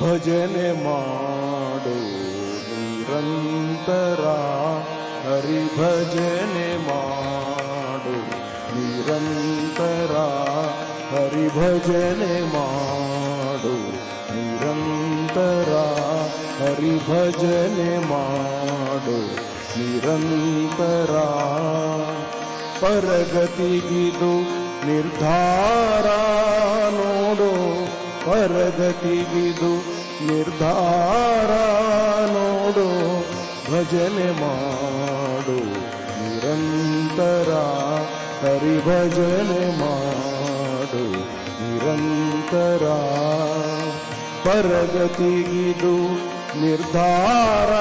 भजने माडो निरन्तरा हरि भजने निरन्तरा हरि भजने निरन्तरा हरि भजने मा निरन्तरा परगतिगितु निर्धारा नोडो ಪರಗತಿಗಿದು ನಿರ್ಧಾರ ನೋಡು, ಭಜನೆ ಮಾಡು, ನಿರಂತರ ಹರಿ ಭಜನೆ ಮಾಡು, ನಿರಂತರ ಪರಗತಿಗಿದು ನಿರ್ಧಾರ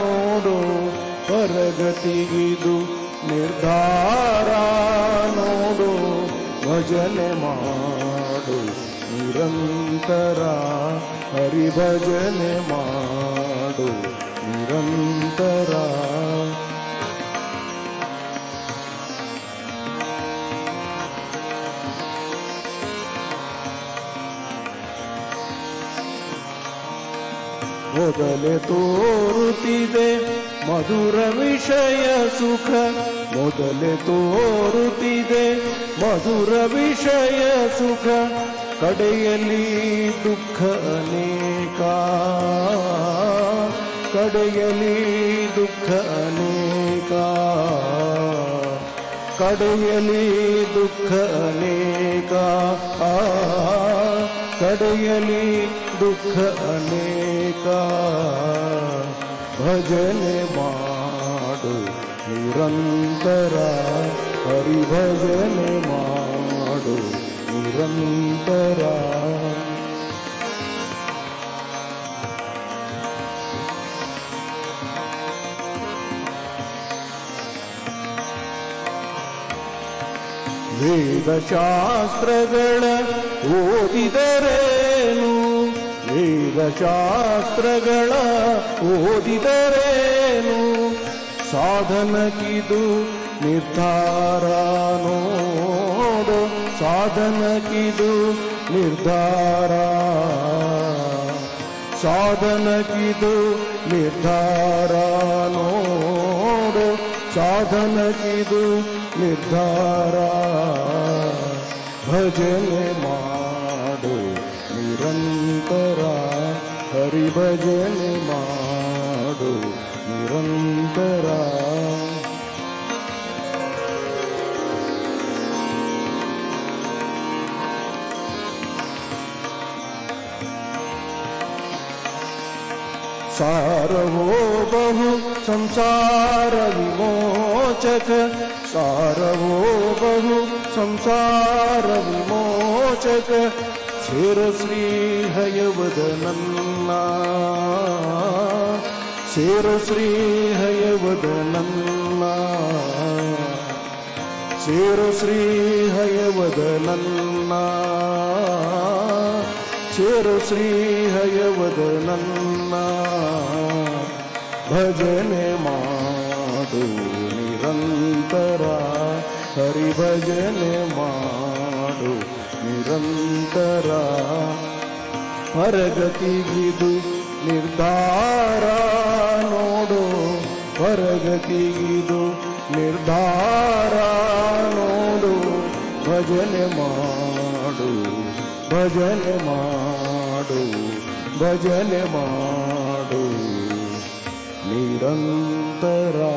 ನೋಡು ಪರಗತಿಗಿದು ನಿರ್ಧಾರ ನೋಡು, ಭಜನೆ ಮಾಡು. ನಿರಂತರ ಹರಿ ಭಜನೆ ಮಾಡು ನಿರಂತರ ಮೊದಲೇ ತೋರುತ್ತಿದೆ ಮಧುರ ವಿಷಯ ಸುಖ ಮೊದಲೇ ತೋರುತ್ತಿದೆ ಮಧುರ ವಿಷಯ ಸುಖ ಕಡೆಯಲ್ಲಿ ದುಃಖ ಅನೇಕ. ಕಡೆಯಲ್ಲಿ ದುಃಖ ಅನೇಕ. ಕಡೆಯಲ್ಲಿ ದುಃಖ ಅನೇಕ. ಆ, ಕಡೆಯಲ್ಲಿ ದುಃಖ ಅನೇಕ. ಭಜನೆ ಮಾಡು ನಿರಂತರ. ಹರಿ ಭಜನೆ ಮಾಡು ನಿರಂತರ. ವೇದಶಾಸ್ತ್ರಗಳ ಓದಿದರೇನು? ವೇದಶಾಸ್ತ್ರಗಳ ಓದಿದರೇನು? ಸಾಧನಕ್ಕಿದು ನಿರ್ಧಾರ ನೋಡು. ಸಾಧನಕ್ಕಿದು ನಿರ್ಧಾರ. ಸಾಧನಕ್ಕಿದು ನಿರ್ಧಾರ. ನೋಡು ಸಾಧನಕ್ಕಿದು ನಿರ್ಧಾರ. ಭಜನೆ ಮಾಡು ನಿರಂತರ. ಹರಿ ಭಜನೆ ಮಾಡು ನಿರಂತರ. सारवो बहु संसार विमोचक। सारवो बहु संसार विमोचक। श्री हय शिरश्रीहयवदनन्ना ಸೇರು ಶ್ರೀ ಹಯವದನನ್ನ ಭಜನೆ ಮಾಡು ನಿರಂತರ ಹರಿ ಭಜನೆ ಮಾಡು ನಿರಂತರ. ಹೊರಗತಿಗಿದು ನಿರ್ಧಾರ ನೋಡು, ಹೊರಗತಿಗಿದು ನಿರ್ಧಾರ ನೋಡು, ಭಜನೆ ಮಾಡು. भजल माडो भजल माड निरन्तरा